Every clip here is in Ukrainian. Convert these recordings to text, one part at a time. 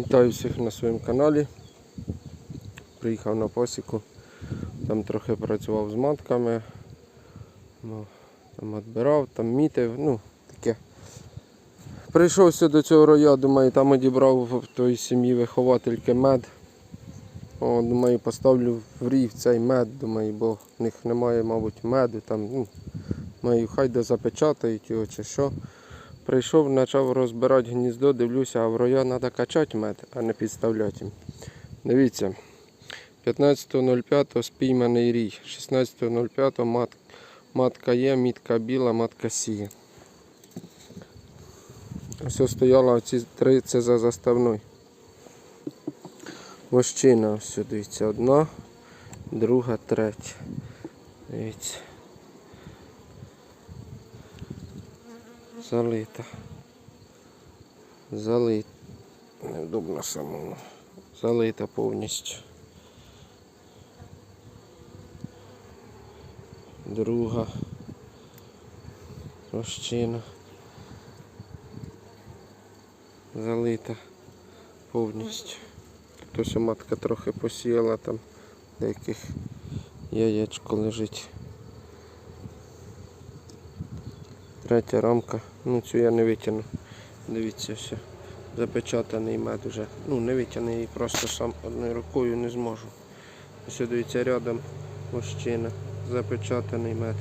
Вітаю всіх на своєму каналі. Приїхав на посіку. Там трохи працював з матками. Ну, Там відбирав, там мітив, ну таке. Прийшов до цього роя, думаю, там одібрав в той сім'ї виховательки мед. О, думаю, поставлю в рів цей мед, думаю, бо в них немає, мабуть, меду. Там, ну, думаю, хай де запечатають його чи що. Прийшов, почав розбирати гніздо, дивлюся, а в роя треба качати мед, а не підставляти. Дивіться, 15.05 спійманий рій, 16.05 мат, матка є, мітка біла, матка сіє. Ось стояла оці три, це за заставною. Вощина, ось дивіться, одна, друга, третя. Дивіться. Залита. Залита. Невдобно самому. Залита повністю. Друга. Розчина. Залита повністю. Тут ось матка трохи посіяла там деяких яєчко лежить. Третя рамка. Ну цю я не витягну. Дивіться все. Запечатаний мед уже. Ну не витягну просто сам одною рукою не зможу. Ось дивіться рядом мужчина. Запечатаний мед.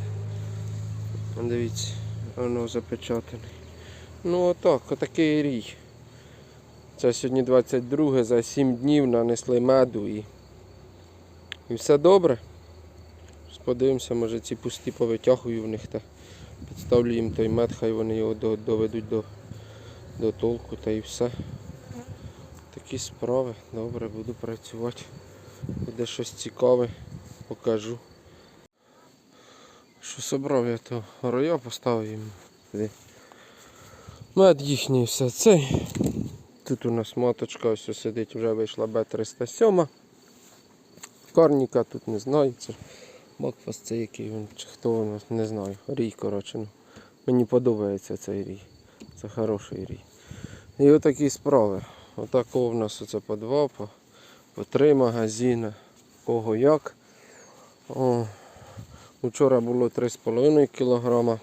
Дивіться, воно запечатаний. Ну отак, отакий рій. Це сьогодні 22 за 7 днів нанесли меду і, і все добре. Подивимося, може ці пусті повитягую в них та підставлю їм той мед, хай вони його доведуть до, до толку та і все. Такі справи. Добре, буду працювати. Буде щось цікаве, покажу. Що собрав я то роя поставив їм. Мед їхній все цей. Тут у нас маточка ось сидить, вже вийшла Б307. Карніка тут не знаю. Макфас це який він, чи хто він, не знаю. Рій, коротше. Ну, мені подобається цей рій. Це хороший рій. І отакі справи. Отакого в нас оце по два, по, по три магазини. Кого як. О, вчора було 3,5 кг.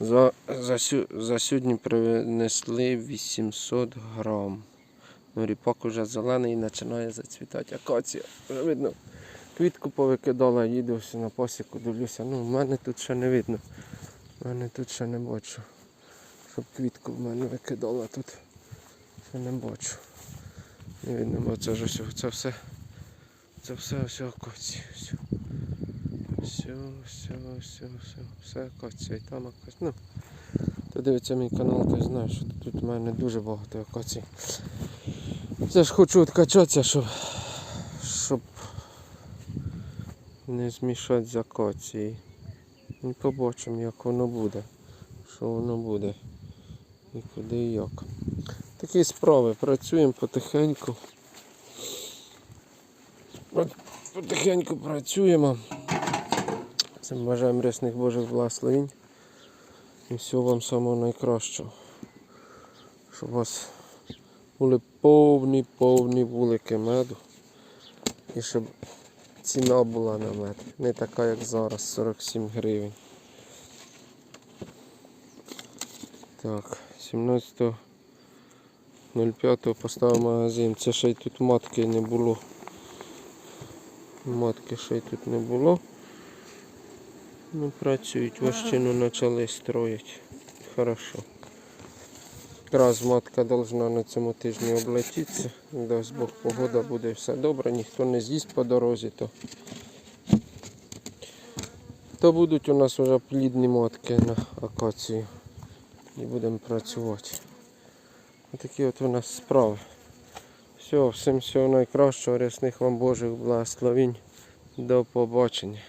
За, за, за сьогодні принесли 800 грам. Ну, ріпак уже зелений і починає зацвітати. Акація. Вже видно. Квітку повикидала, їду на посіку, дивлюся. Ну, в мене тут ще не видно. В мене тут ще не бачу. Щоб квітку в мене викидала тут. Ще не бачу. Не видно, бо це ж ось, це все. Це все ось акація. Все. Все, все, все, все, все акація і там акація. Ну, хто дивиться мій канал, той знає, що тут у мене дуже багато акацій. Це ж хочу відкачатися, щоб, щоб не змішати з акацією. Побачимо, як воно буде. Що воно буде. І куди і як. Такі справи. Працюємо потихеньку. Потихеньку працюємо. Цим бажаємо рясних Божих благословень. І всього вам самого найкращого. Щоб у вас були повні, повні вулики меду. І щоб ціна була на мед. Не така, як зараз, 47 гривень. Так, 17.05 поставив магазин. Це ще й тут матки не було. Матки ще й тут не було. Ну, працюють, вощину почали строїти. Хорошо. Якраз матка должна на цьому тижні облетітися. Дасть Бог погода буде все добре, ніхто не з'їсть по дорозі, то, то будуть у нас вже плідні матки на акацію. І будемо працювати. Отакі от у нас справи. Все, всім всього найкращого, рясних вам Божих благословень. До побачення.